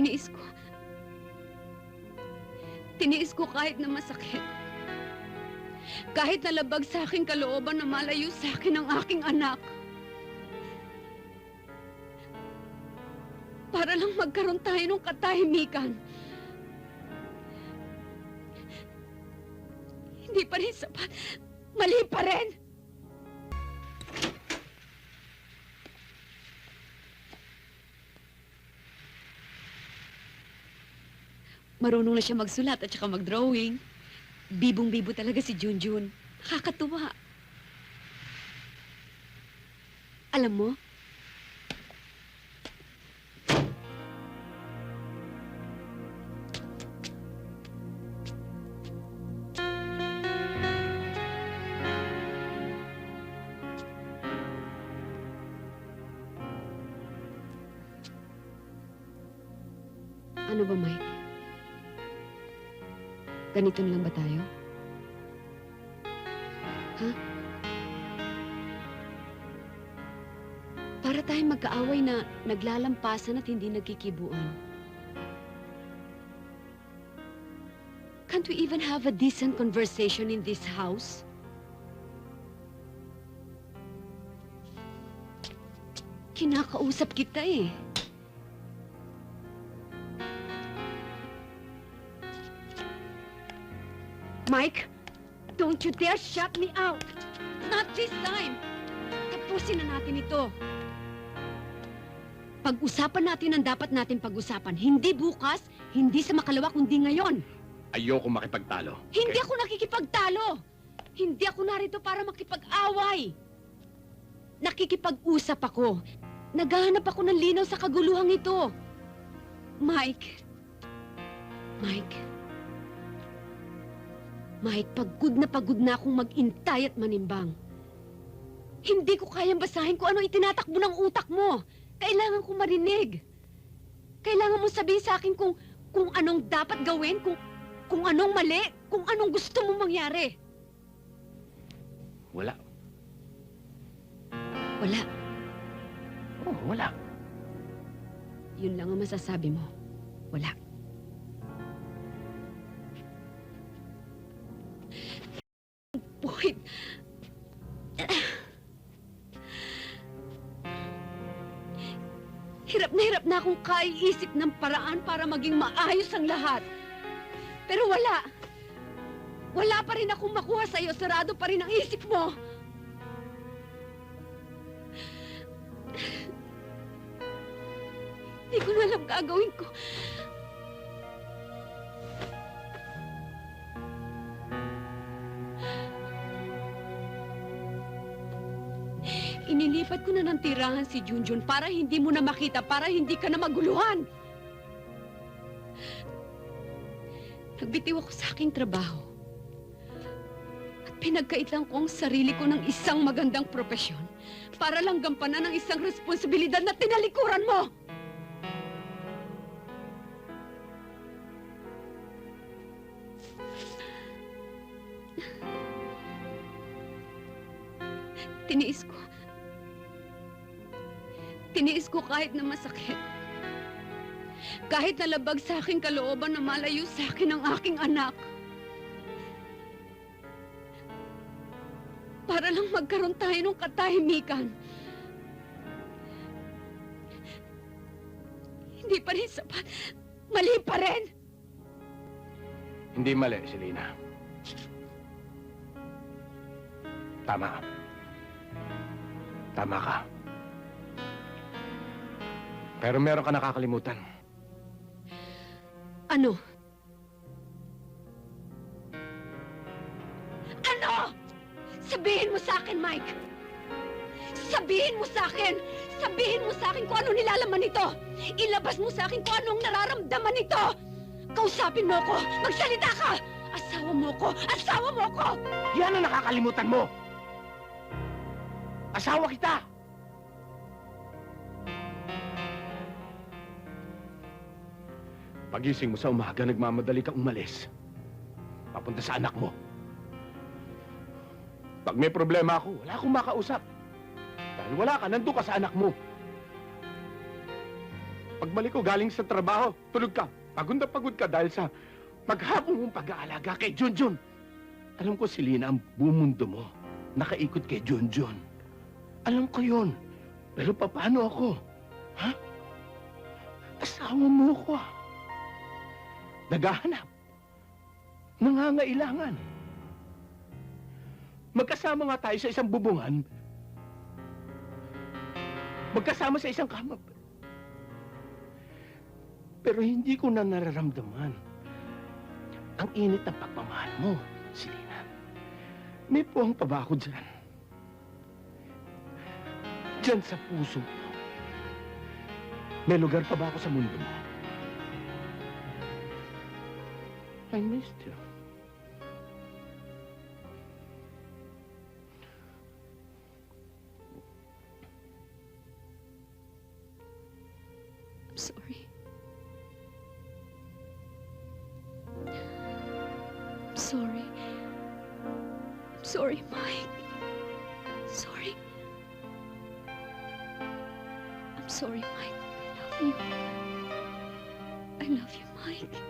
Tiniis ko. Tiniis ko kahit na masakit. Kahit nalabag sa aking kalooban na malayo sa akin ang aking anak. Para lang magkaroon tayo ng katahimikan. Hindi pa rin sapat. Mali pa rin! Marunong na siya magsulat at saka mag-drawing. Bibong-bibo talaga si Junjun. Nakakatuwa. Alam mo, ano ba, Mike? Ganito na lang ba tayo? Ha? Para tayong magkaaway na naglalampasan at hindi nagkikibuan. Can't we even have a decent conversation in this house? Kinakausap kita eh. Mike, don't you dare shut me out! Not this time! Tapusin na natin ito. Pag-usapan natin ang dapat natin pag-usapan. Hindi bukas, hindi sa makalawa, kundi ngayon. Ayoko makipagtalo. Hindi ako nakikipagtalo. Hindi ako narito para makipag-away. Nakikipag-usap ako. Naghahanap ako ng linaw sa kaguluhang ito. Mike. Mike. Mike, pagod na pagod na akong mag-intay at manimbang. Hindi ko kayang basahin kung ano itinatakbo ng utak mo. Kailangan ko marinig. Kailangan mo sabihin sa akin kung kung anong dapat gawin, kung kung anong mali, kung anong gusto mong mangyari. Wala. Wala. Oh, wala. Yun lang ang masasabi mo. Wala. Boy. Hirap na na akong kaiisip ng paraan para maging maayos ang lahat. Pero wala. Wala pa rin akong makuha sa'yo. Sarado pa rin ang isip mo. Hindi ko na alam gagawin ko. Inilipat ko na ng tirahan si Junjun para hindi mo na makita, para hindi ka na maguluhan. Nagbitiw ako sa aking trabaho. At pinagkaitan ko ang sarili ko ng isang magandang propesyon para lang gampanan ang isang responsibilidad na tinalikuran mo. Tiniis ko. Tiniis ko kahit na masakit. Kahit nalabag sa aking kalooban na malayo sa akin ang aking anak. Para lang magkaroon tayo ng katahimikan. Hindi pa rin sapat. Mali pa rin! Hindi mali, Selena. Tama. Tama ka. Pero meron ka nakakalimutan. Ano? Ano? Sabihin mo sa akin, Mike! Sabihin mo sa akin! Sabihin mo sa akin kung ano nilalaman nito! Ilabas mo sa akin kung anong nararamdaman nito! Kausapin mo ko! Magsalita ka! Asawa mo ko! Asawa mo ko! Yan ang nakakalimutan mo! Asawa kita! Pagising mo sa umaga, nagmamadali kang umalis. Papunta sa anak mo. Pag may problema ako, wala akong makausap. Dahil wala ka, nandun ka sa anak mo. Pagbalik ko galing sa trabaho, tulog ka. Pagod pagod ka dahil sa maghapong mong pag-aalaga kay Junjun. Alam ko, Selena, ang bumundo mo. Nakaikot kay Junjun. Alam ko yun. Pero paano ako? Ha? Asawa mo ko. ah. Naghahanap. Nangangailangan. Magkasama nga tayo sa isang bubungan. Magkasama sa isang kama. Pero hindi ko na nararamdaman ang init ng pagmamahal mo, Selena. May puwang pa ba ako dyan? Dyan sa puso mo. May lugar pa ba ako sa mundo mo? I missed you. I'm sorry. I'm sorry. I'm sorry, Mike. Sorry. I'm sorry, Mike. I love you. I love you, Mike.